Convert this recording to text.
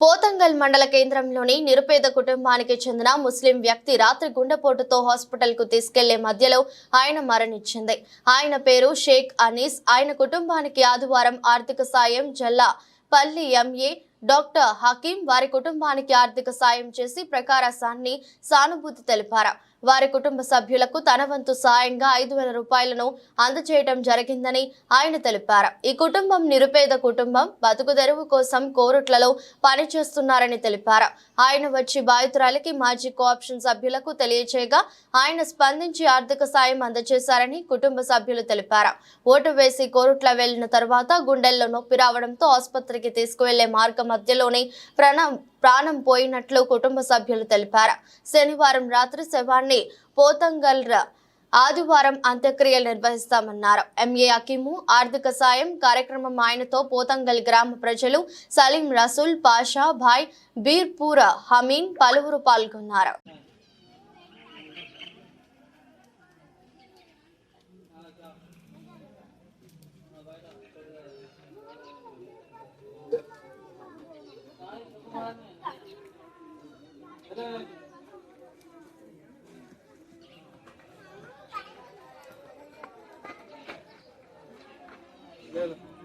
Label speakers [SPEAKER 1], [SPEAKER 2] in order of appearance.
[SPEAKER 1] పోతంగల్ మండల కేంద్రంలోని నిరుపేద కుటుంబానికి చెందిన ముస్లిం వ్యక్తి రాత్రి గుండెపోటుతో హాస్పిటల్కు తీసుకెళ్ళే మధ్యలో ఆయన మరణించింది. ఆయన పేరు షేక్ అనీస్. ఆయన కుటుంబానికి ఆదివారం ఆర్థిక సాయం జల్లా పల్లి ఎంఏ డాక్టర్ హకీం వారి కుటుంబానికి ఆర్థిక సాయం చేసి ప్రకారసాన్ని సానుభూతి తెలిపారు. వారి కుటుంబ సభ్యులకు తన వంతు సాయంగా ఐదు వేల రూపాయలను అందజేయడం జరిగిందని ఆయన తెలిపారు. ఈ కుటుంబం నిరుపేద కుటుంబం బతుకు తెరువు కోసం కోరుట్లలో పనిచేస్తున్నారని తెలిపారు. ఆయన వచ్చి బాధితురాలకి మాజీ కోఆప్షన్ సభ్యులకు తెలియచేయగా ఆయన స్పందించి ఆర్థిక సాయం అందజేశారని కుటుంబ సభ్యులు తెలిపారు. ఓటు వేసి కోరుట్ల వెళ్ళిన తర్వాత గుండెల్లో నొప్పి రావడంతో ఆసుపత్రికి తీసుకువెళ్ళే మార్గం మధ్యలోనే ప్రాణం ప్రాణం పోయినట్లు కుటుంబ సభ్యులు తెలిపారు. శనివారం రాత్రి శవాన్ని పోతంగల్ ఆదివారం అంత్యక్రియలు నిర్వహిస్తామన్నారు. ఎంఏ అకీము ఆర్థిక సాయం కార్యక్రమం ఆయనతో పోతంగల్ గ్రామ ప్రజలు సలీం రసూల్ పాషా భాయ్ బీర్పూర హమీన్ పలువురు పాల్గొన్నారు.
[SPEAKER 2] Fernandes. Beleza.